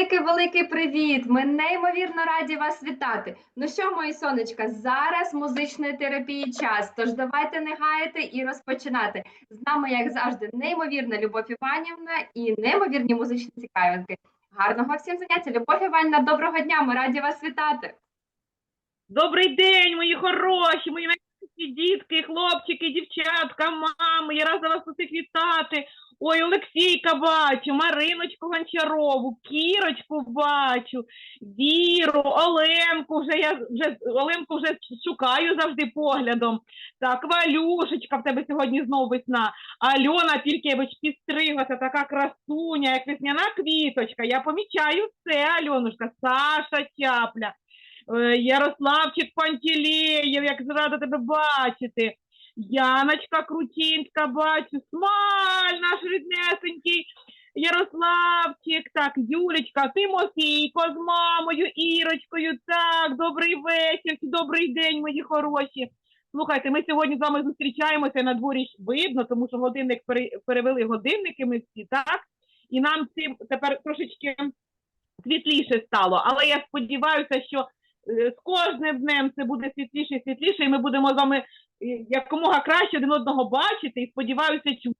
любі, великий великий привіт! Ми неймовірно раді вас вітати. Ну що, мої сонечка, зараз музичної терапії час. Тож давайте не гаяти і розпочинати. З нами, як завжди, неймовірна Любов Іванівна і неймовірні музичні цікавинки. Гарного всім заняття! Любов Іванівна, доброго дня! Ми раді вас вітати. Добрий день, мої хороші, мої дітки, хлопчики, дівчатка, мами. Я рада вас усіх вітати. Ой, Олексійка бачу, Мариночку Гончарову, Кірочку бачу, Віру, Оленку. Вже я вже Оленку вже шукаю завжди поглядом. Так, Валюшечка, в тебе сьогодні знову весна. Альона Пількевич підстриглася, така красуня, як весняна квіточка. Я помічаю це, Альонушка, Саша Чапля. Е, Ярославчик Пантелеєв, як рада тебе бачити. Яночка Крутінська, бачу, Смаль, наш ріднесенький, Ярославчик, так, Юлечка, Тимофійко з мамою, Ірочкою, так, добрий вечір, добрий день, мої хороші. Слухайте, ми сьогодні з вами зустрічаємося на дворі видно, тому що годинник перевели годинники ми всі, так? І нам цим тепер трошечки світліше стало. Але я сподіваюся, що з кожним днем це буде світліше і світліше, і ми будемо з вами е, якомога краще один одного бачити. І сподіваюся, чути.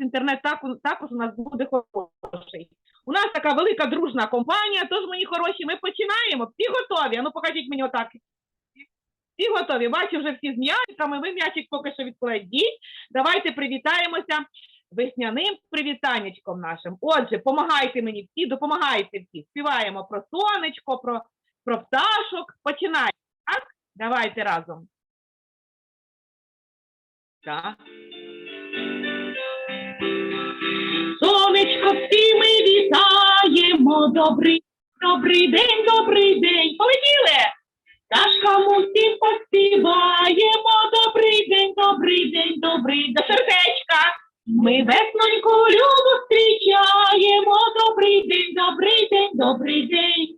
Інтернет також у нас буде хороший. У нас така велика дружна компанія, тож, мої хороші, ми починаємо. Всі готові. А ну покажіть мені отак. Всі готові. Бачу вже всі з м'ячиками. Ви м'ячик поки що відкладіть. Давайте привітаємося весняним привітаннячком нашим. Отже, помагайте мені всі, допомагайте всі. Співаємо про сонечко, про, про пташок. Починаємо. Так? Давайте разом. Так. Сонечко, всі ми вітаємо. Добрий, добрий день, добрий день. Полетіли! Пташкам усім поспіваємо. Добрий день, добрий день, добрий до сердечка. Ми весноньку любу зустрічаємо. Добрий день, добрий день, добрий день.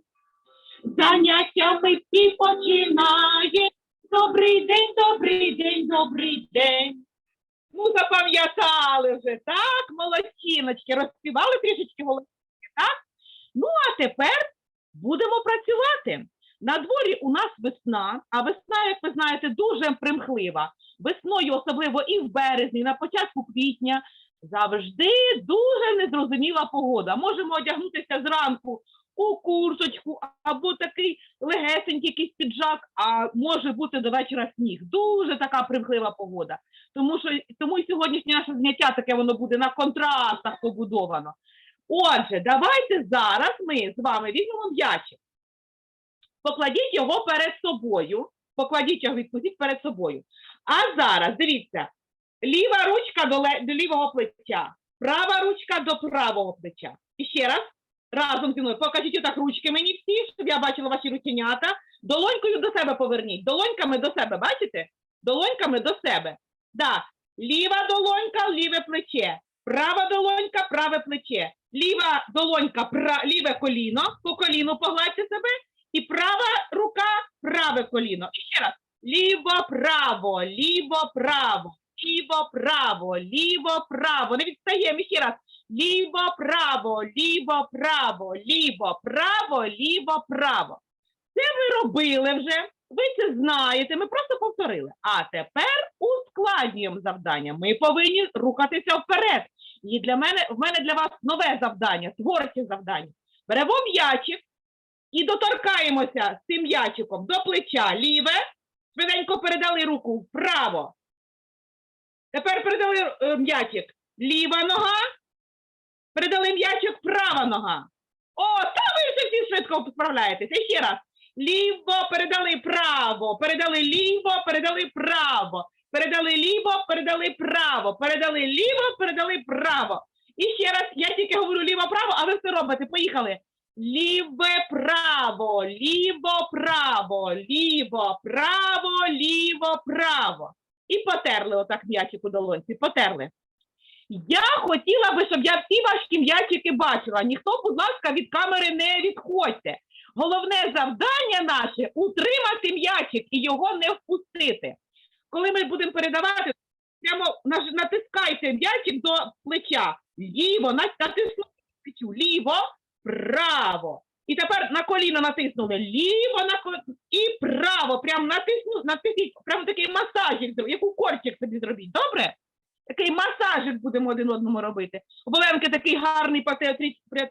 Заняття ми всі починаємо. Добрий день, добрий день, добрий день. Ну, запам'ятали вже, так, молодчиночки, розспівали трішечки голоски, так? Ну, а тепер будемо працювати. На дворі у нас весна, а весна, як ви знаєте, дуже примхлива. Весною, особливо і в березні, на початку квітня, завжди дуже незрозуміла погода. Можемо одягнутися зранку у курточку або такий легесенький якийсь піджак, а може бути до вечора сніг. Дуже така примхлива погода. Тому що тому і сьогоднішнє наше заняття таке воно буде на контрастах побудовано. Отже, давайте зараз ми з вами візьмемо м'ячик. Покладіть його перед собою. Покладіть його, відпустіть перед собою. А зараз дивіться, ліва ручка до, ле- до лівого плеча, права ручка до правого плеча. І ще раз, разом зі мною покажіть отак ручки мені всі, щоб я бачила ваші рученята. Долонькою до себе поверніть. Долоньками до себе, бачите? Долоньками до себе. Да. Ліва долонька, ліве плече. Права долонька, праве плече. Ліва долонька, пра... ліве коліно, по коліну погладьте себе. І права рука, праве коліно. І ще раз. Ліво, право, ліво, право, ліво, право, ліво, право. Не відстаємо ще раз. Ліво, право, ліво, право, ліво, право, ліво, право. Це ви робили вже. Ви це знаєте, ми просто повторили. А тепер ускладнюємо завдання. Ми повинні рухатися вперед. І для мене в мене для вас нове завдання, творче завдання. Беремо м'ячик і доторкаємося з цим м'ячиком до плеча ліве. Швиденько передали руку вправо. Тепер передали е, м'ячик ліва нога. Передали м'ячик права нога. О, та ви вже всі швидко справляєтеся. Ще раз. Ліво передали право, передали ліво, передали право, передали ліво, передали право, передали ліво, передали право. І ще раз, я тільки говорю ліво-право, а ви все робите. Поїхали. Ліве право, ліво право, ліво право, ліво право. І потерли отак м'ячик у долонці, потерли. Я хотіла би, щоб я всі ваші м'ячики бачила. Ніхто, будь ласка, від камери не відходьте. Головне завдання наше утримати м'ячик і його не впустити. Коли ми будемо передавати, прямо натискайте м'ячик до плеча. Ліво, на- натиснути плечу. Ліво, право. І тепер на коліно натиснули ліво на ко- і право. Прям натисну, натисніть, прям такий масажик, як у корчик собі зробіть. Добре? Такий масажик будемо один одному робити. У Оленки такий гарний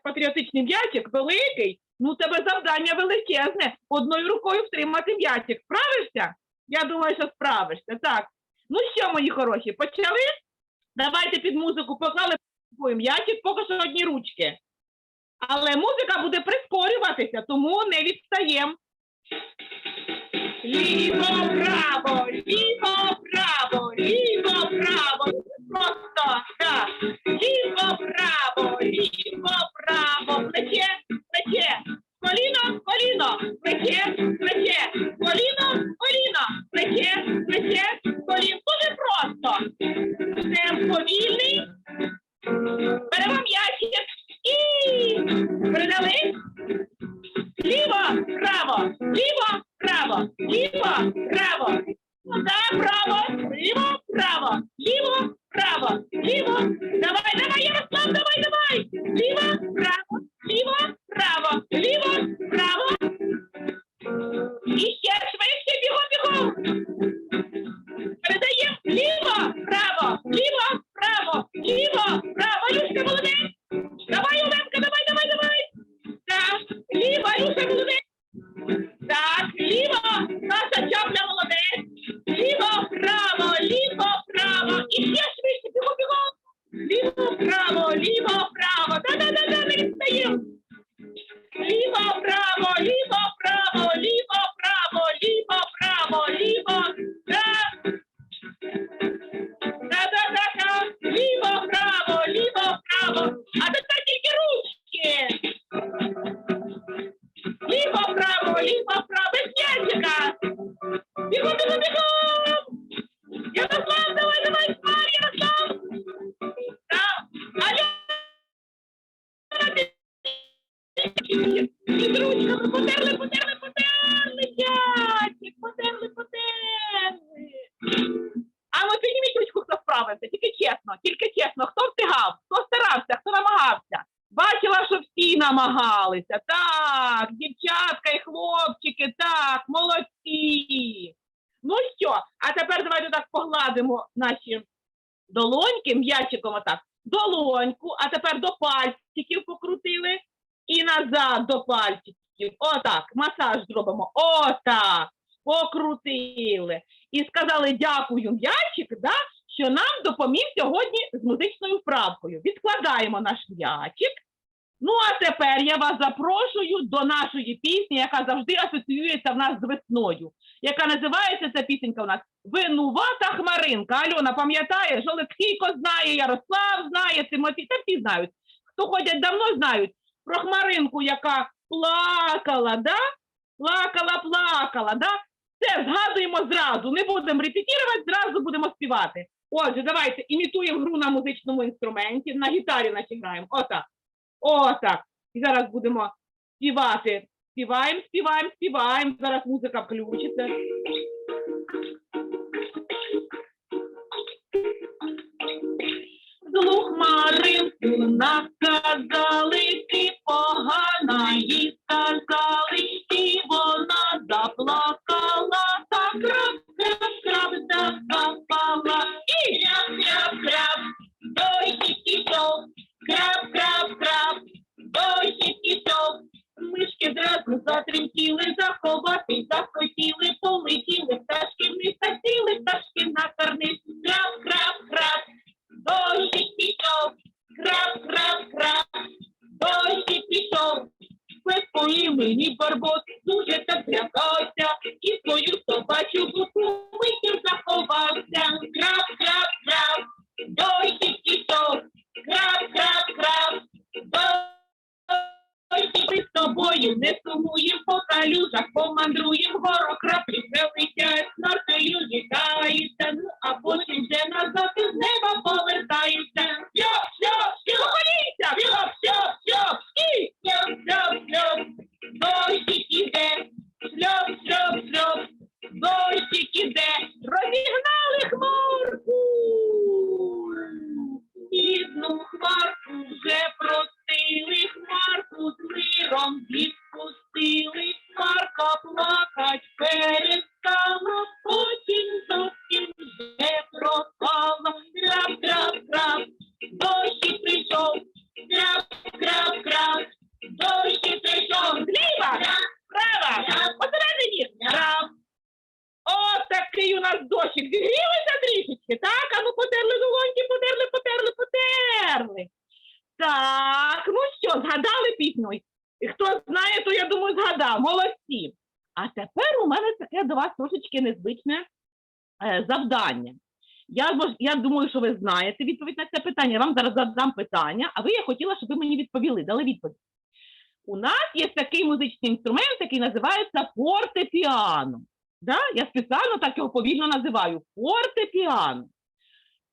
патріотичний м'ячик, великий. Ну, у тебе завдання величезне. Одною рукою втримати м'ячик. Справишся? Я думаю, що справишся. Так. Ну що, мої хороші, почали? Давайте під музику поклали м'ячик, поки що одні ручки. Але музика буде прискорюватися, тому не відстаємо. Ліво, право, ліво, право, ліво. Просто так. Ліво, право, ліво, право. Плече, плече. Коліно, коліно, плече, плече. Коліно, коліно, плече, плече, коліно. Дуже просто. Темп повільний. Беремо м'ячик і передали. Ліво, право, ліво, право, ліво, право. Да, право, ліво, право, ліво, право, ліво. Давай, давай, Ярослав, давай, давай. Ліво, право, ліво, право, ліво, право. І Під ручками потерли, потерли, потерли, м'ячик, потерли, потерли. А ну підніміть ручку, хто справився, тільки чесно, тільки чесно, хто встигав, хто старався, хто намагався. Бачила, що всі намагалися. Так, дівчатка і хлопчики, так, молодці. Ну що, а тепер давайте так погладимо наші долоньки м'ячиком отак. Долоньку, а тепер до пальчиків покрутили і назад до пальчиків. Отак, масаж зробимо. Отак. Покрутили. І сказали дякую, м'ячик, да, що нам допоміг сьогодні з музичною вправкою. Відкладаємо наш м'ячик. Ну, а тепер я вас запрошую до нашої пісні, яка завжди асоціюється в нас з весною. Яка називається ця пісенька у нас Винувата Хмаринка. Альона, пам'ятаєш, Олексійко знає, Ярослав знає, Тимофій, та всі знають. Хто ходять давно, знають про Хмаринку, яка плакала, да? Плакала, плакала, да? Все, згадуємо зразу, не будемо репетирувати, зразу будемо співати. Отже, давайте імітуємо гру на музичному інструменті, на гітарі наші граємо. Отак. Отак. І зараз будемо співати. Співаємо, співаємо, співаємо. Зараз музика включиться. Злу хмаринку наказали, ти погана, їй сказали, і вона заплакала, та Молодці. А тепер у мене таке до вас трошечки незвичне е, завдання. Я, я думаю, що ви знаєте відповідь на це питання. Я вам зараз задам питання, а ви я хотіла, щоб ви мені відповіли, дали відповідь. У нас є такий музичний інструмент, який називається фортепіано. Да? Я спеціально так його повільно називаю фортепіано.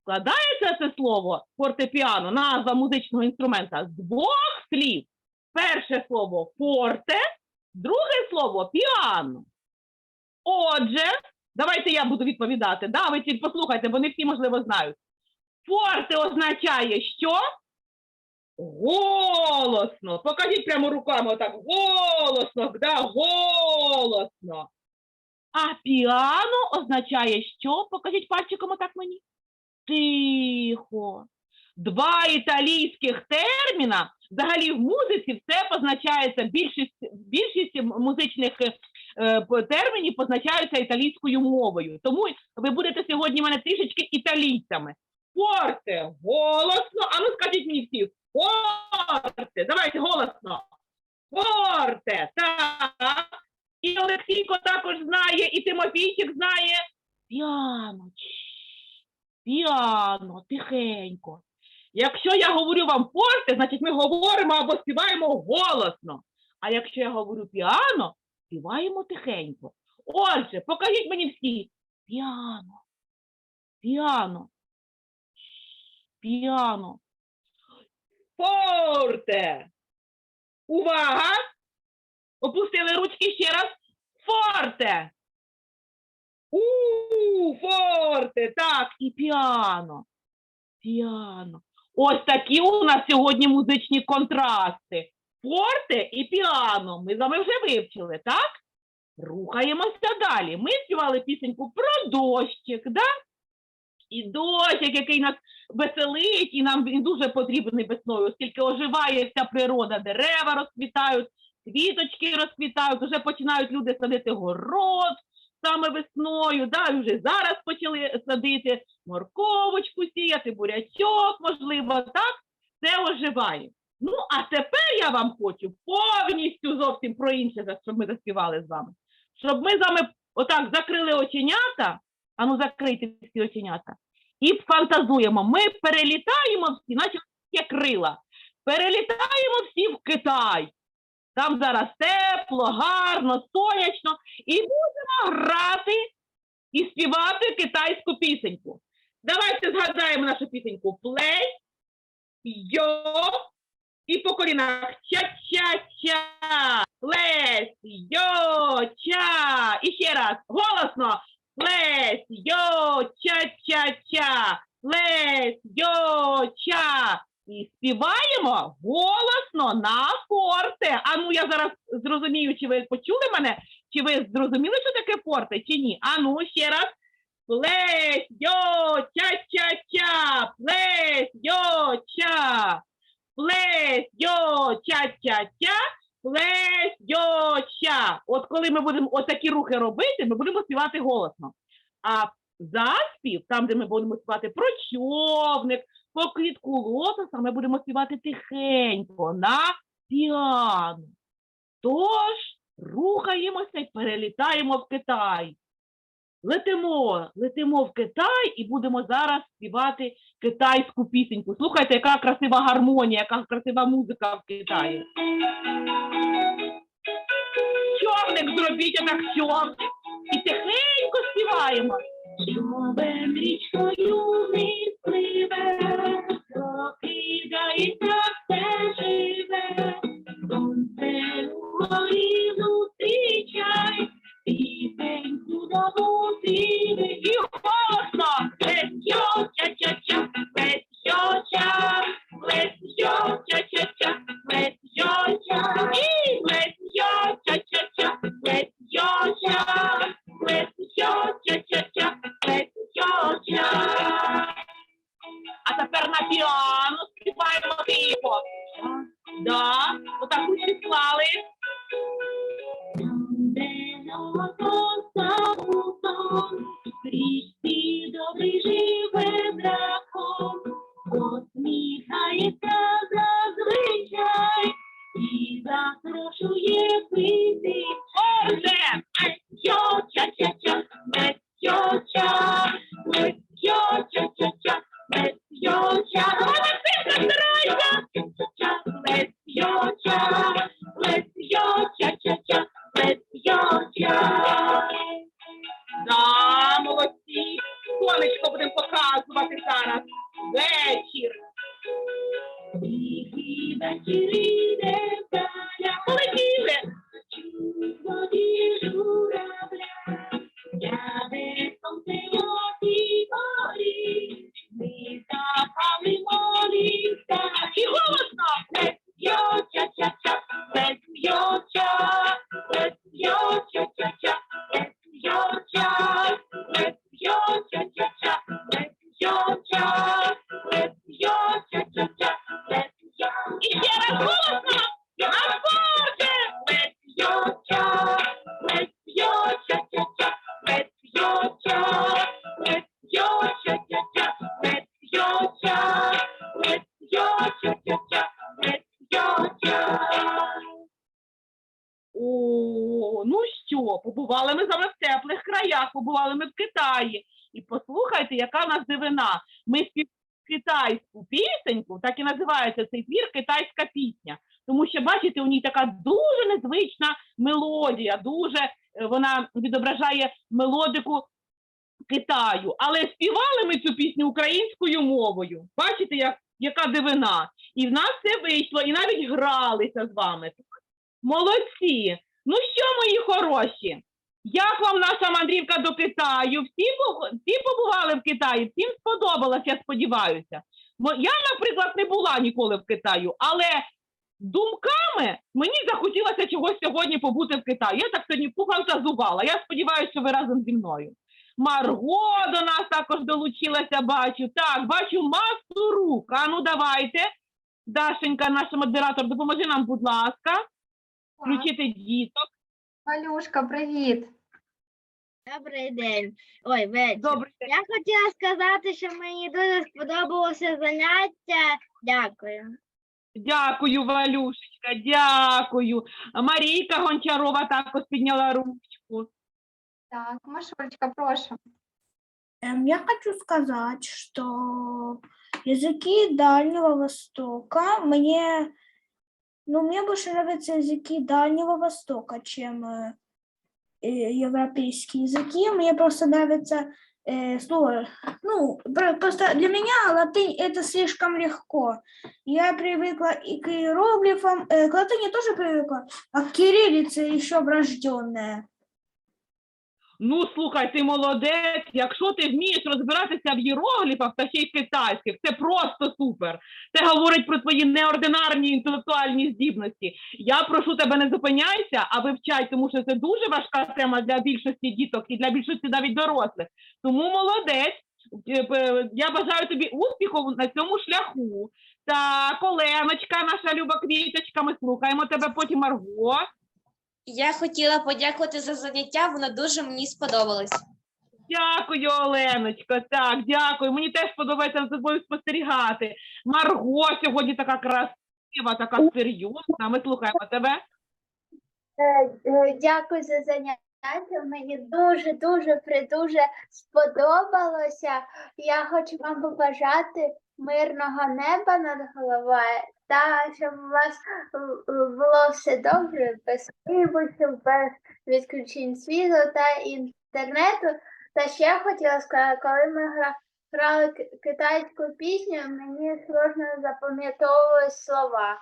Складається це слово фортепіано, назва музичного інструмента з двох слів. Перше слово форте, друге слово піано. Отже, давайте я буду відповідати. Да, ви тільки послухайте, не всі, можливо, знають. Форте означає що? Голосно. Покажіть прямо руками отак. Голосно, да, голосно. А піано означає що? Покажіть пальчиком отак мені. Тихо. Два італійських терміна. Взагалі в музиці все позначається, більшість, більшість музичних е, термінів позначаються італійською мовою. Тому ви будете сьогодні мене трішечки італійцями. Форте, голосно. А ну скажіть мені всі. Форте. Давайте голосно. Форте. Так. І Олексійко також знає, і Тимофійчик знає. Піано. Піано, тихенько. Якщо я говорю вам форте, значить ми говоримо або співаємо голосно. А якщо я говорю піано, співаємо тихенько. Отже, покажіть мені всі. Піано. Піано. Піано. Форте. Увага! Опустили ручки ще раз. Форте. У, форте. Так, і піано. Піано. Ось такі у нас сьогодні музичні контрасти. Форте і піано. Ми з вами вже вивчили, так? Рухаємося далі. Ми співали пісеньку про дощик, да? І дощик, який нас веселить, і нам він дуже потрібний весною, оскільки оживає вся природа, дерева розквітають, квіточки розквітають, вже починають люди садити город саме весною, да, вже зараз почали садити морковочку сіяти, бурячок, можливо, так, це оживає. Ну, а тепер я вам хочу повністю зовсім про інше, за що ми заспівали з вами. Щоб ми з вами отак закрили оченята, а ну закрийте всі оченята, і фантазуємо. Ми перелітаємо всі, наче крила. Перелітаємо всі в Китай. Там зараз тепло, гарно, сонячно, і будемо грати і співати китайську пісеньку. Давайте згадаємо нашу пісеньку плей, йо, і по колінах ча-ча-ча, плес, йо, ча. І ще раз, голосно. Плес, йо, ча-ча-ча, плес, йо, ча. І співаємо голосно на форте. А ну я зараз зрозумію, чи ви почули мене, чи ви зрозуміли, що таке форте, чи ні? А ну ще раз. Плесь, йо, ча-ча-ча, плесь, йо, ча. Плесь, йо, ча-ча-ча, плесь, йо, ча. От коли ми будемо отакі рухи робити, ми будемо співати голосно. А заспів, там, де ми будемо співати про човник, по квітку лотоса, ми будемо співати тихенько на піано. Тож рухаємося і перелітаємо в Китай. Летимо, летимо в Китай і будемо зараз співати китайську пісеньку. Слухайте, яка красива гармонія, яка красива музика в Китаї. Човник зробіть отак човник. І тихенько співаємо. Човен річкою вниз пливе, прокидається все живе, сонце угорі зустрічай, пісеньку нову співи. God. Називається цей твір китайська пісня. Тому що, бачите, у ній така дуже незвична мелодія, дуже е, вона відображає мелодику Китаю. Але співали ми цю пісню українською мовою. Бачите, як, яка дивина. І в нас це вийшло, і навіть гралися з вами. Молодці! Ну що, мої хороші? Як вам наша мандрівка до Китаю? Всі, всі побували в Китаї, всім сподобалось, я сподіваюся. Я, наприклад, не була ніколи в Китаю, але думками мені захотілося чогось сьогодні побути в Китаї. Я так сьогодні пофантазувала. Я сподіваюся, що ви разом зі мною. Марго до нас також долучилася, бачу. Так, бачу масу рук. А ну давайте. Дашенька, наш модератор, допоможи нам, будь ласка, включити діток. Валюшка, привіт. Добрий день. Ой, вечір. Добре. Я хотіла сказати, що мені дуже сподобалося заняття. Дякую. Дякую, Валюшечка, дякую. Марійка Гончарова також підняла ручку. Так, Машулечка, прошу. Эм, Я хочу сказать, что языки Дальнего Востока мне, ну, мне больше нравятся языки Дальнего Востока, чем э, э, европейские языки. Мне просто нравится э, слово, ну, про- просто для меня латынь это слишком легко. Я привыкла и к иероглифам, э, к латыни тоже привыкла, а к кириллице еще врожденная. Ну, слухай, ти молодець. Якщо ти вмієш розбиратися в іерогліфах та ще й китайських, це просто супер. Це говорить про твої неординарні інтелектуальні здібності. Я прошу тебе, не зупиняйся, а вивчай, тому що це дуже важка тема для більшості діток і для більшості навіть дорослих. Тому молодець. Е, Я бажаю тобі успіху на цьому шляху. Так, Оленочка, наша люба квіточка, ми слухаємо тебе потім Марго. Я хотіла подякувати за заняття, воно дуже мені сподобалось. Дякую, Оленочко. Так, дякую. Мені теж подобається за тобою спостерігати. Марго сьогодні така красива, така серйозна. Ми слухаємо тебе. Е, Дякую за заняття. Мені дуже, дуже, придуже сподобалося. Я хочу вам побажати мирного неба над головою та щоб у вас е, було все добре, без хибочів, без відключень світла та інтернету. Та ще хотіла сказати, коли ми грали китайську пісню, мені сложно запам'ятовували слова.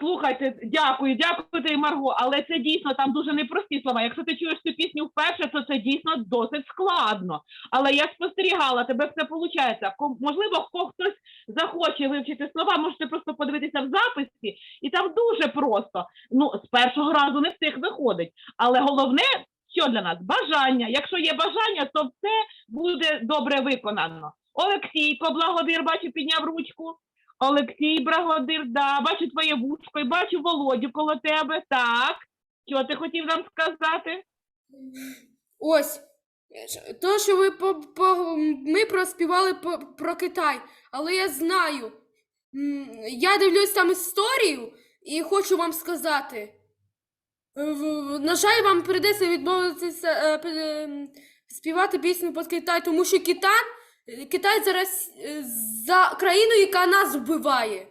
Слухайте, дякую, дякую тобі, Марго. Але це дійсно там дуже непрості слова. Якщо ти чуєш цю пісню вперше, то це дійсно досить складно. Але я спостерігала, тебе все виходить. Можливо, хтось захоче вивчити слова, можете просто подивитися в записі, і там дуже просто. Ну, з першого разу не всіх виходить. Але головне, що для нас? Бажання. Якщо є бажання, то все буде добре виконано. Олексійко, благодир, бачу, підняв ручку. Олексій Брагодир, да, бачу твоє вушко і бачу Володю коло тебе. Так. Що ти хотів нам сказати? Ось. То, що ви по, по, ми проспівали по, про Китай, але я знаю. Я дивлюсь там історію і хочу вам сказати. Е, На жаль, вам прийдеться відмовитися е, ем, співати пісню про Китай, тому що Китай, Китай зараз е, за країною, яка нас вбиває.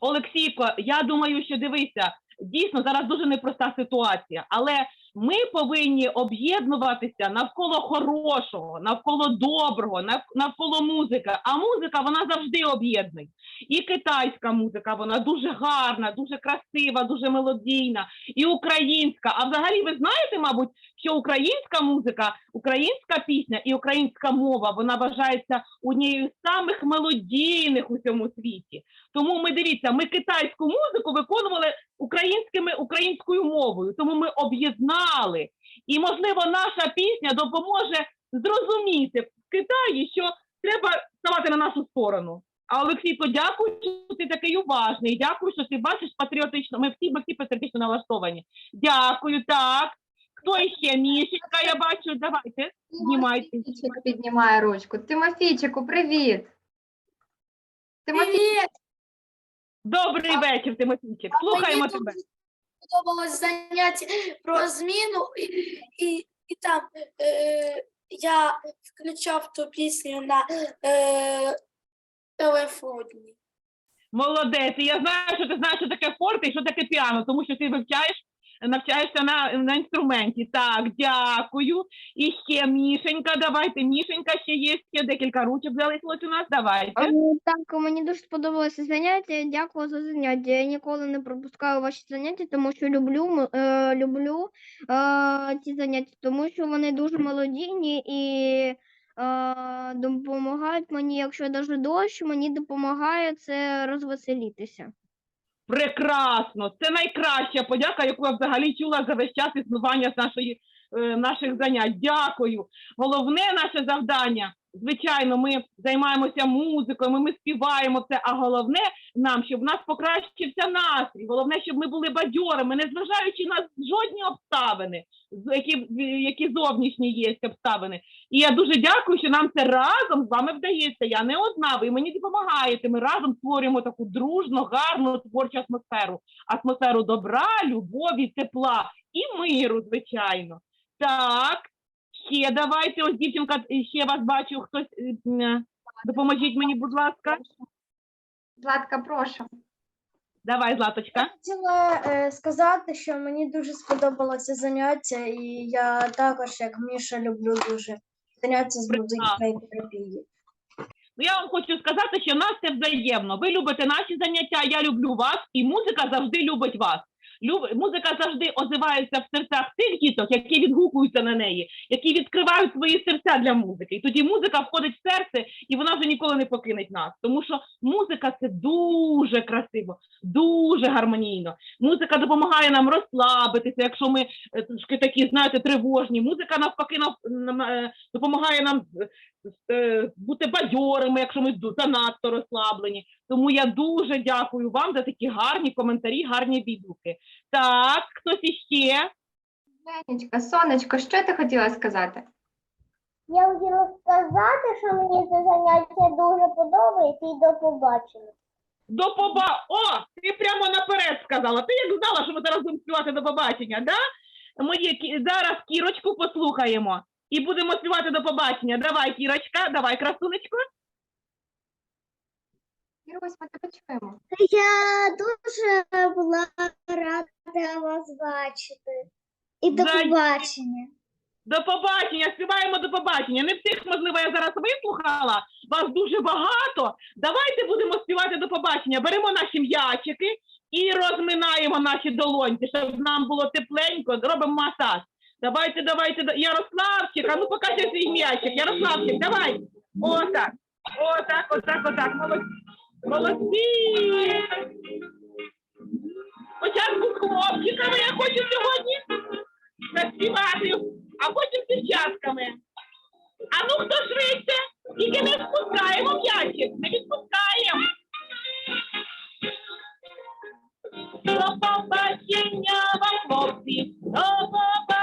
Олексійко, я думаю, що дивися, дійсно зараз дуже непроста ситуація, але ми повинні об'єднуватися навколо хорошого, навколо доброго, навколо музики. А музика вона завжди об'єднує. І китайська музика, вона дуже гарна, дуже красива, дуже мелодійна, і українська. А взагалі, ви знаєте, мабуть, що українська музика, українська пісня і українська мова вона вважається однією з самих мелодійних у цьому світі. Тому ми дивіться, ми китайську музику виконували українськими українською мовою, тому ми об'єднали. І можливо, наша пісня допоможе зрозуміти в Китаї, що треба ставати на нашу сторону. А Олексійко, дякую, що ти такий уважний. Дякую, що ти бачиш патріотично. Ми всі, ми всі патріотично налаштовані. Дякую, так. Хто іще? Мішечка, я бачу. Давайте. Знімайте. Тимофійчик піднімає ручку. Тимофійчику, привіт. Тимофій, Добрий вечір, Тимофійчик. Слухаємо тебе. Подобалось заняття про зміну, і, і, і там е, я включав ту пісню на е, телефоні. Молодець. І Я знаю, що ти знаєш, що таке форте і що таке піано, тому що ти вивчаєш, навчаєшся на, на інструменті. Так, дякую. І ще Мішенька, давайте. Мішенька ще є, ще декілька ручок залишилось у нас. Давайте. Так, мені дуже сподобалося заняття. Дякую за заняття. Я ніколи не пропускаю ваші заняття, тому що люблю, е, люблю е, ці заняття, тому що вони дуже мелодійні і е, допомагають мені, якщо навіть дощ, мені допомагає це розвеселітися. Прекрасно, це найкраща подяка, яку я взагалі чула за весь час існування нашої е, наших занять. Дякую. Головне наше завдання. Звичайно, ми займаємося музикою, ми, ми співаємо це. А головне нам, щоб в нас покращився настрій. Головне, щоб ми були бадьорими, незважаючи на жодні обставини, які, які зовнішні є обставини. І я дуже дякую, що нам це разом з вами вдається. Я не одна, ви мені допомагаєте. Ми разом створюємо таку дружну, гарну творчу атмосферу, атмосферу добра, любові, тепла і миру, звичайно. Так, ще давайте. Ось дівчинка, е, ще вас бачу. Хтось е, допоможіть мені, будь ласка. Златка, прошу. Давай, Златочка. хотіла е, сказати, що мені дуже сподобалося заняття, і я також, як Міша, люблю дуже заняття з музичної терапії. Ну, я вам хочу сказати, що в нас це взаємно. Ви любите наші заняття, я люблю вас, і музика завжди любить вас. Люб... Музика завжди озивається в серцях тих діток, які відгукуються на неї, які відкривають свої серця для музики. І тоді музика входить в серце, і вона вже ніколи не покинеть нас. Тому що музика це дуже красиво, дуже гармонійно. Музика допомагає нам розслабитися, якщо ми е, трошки такі, знаєте, тривожні. Музика навпаки нав- нам, е, допомагає нам е, бути бадьорими, якщо ми занадто розслаблені. Тому я дуже дякую вам за такі гарні коментарі, гарні відгуки. Так, хтось іще? Женечка, сонечко, що ти хотіла сказати? Я хотіла сказати, що мені це заняття дуже подобається і до побачення. До поба... О, ти прямо наперед сказала. Ти як знала, що ми зараз будемо співати до побачення, да? Мої зараз кірочку послухаємо і будемо співати до побачення. Давай, кірочка, давай, красунечко. Ірусь, ми тебе чуємо. Я дуже була рада вас бачити. І до Зай- побачення. До побачення, співаємо до побачення. Не всіх, можливо, я зараз вислухала. Вас дуже багато. Давайте будемо співати до побачення. Беремо наші м'ячики і розминаємо наші долоньки, щоб нам було тепленько. Зробимо масаж. Давайте, давайте, да- Ярославчик, а ну покажи свій м'ячик. Ярославчик, давай. Отак. Отак, отак, отак. Молодці. Молодці. Спочатку з хлопчиками я хочу сьогодні заспівати, а потім з дівчатками. А ну хто швидше? Тільки не спускаємо м'ячик, не відпускаємо. До побачення вам, хлопці, до побачення,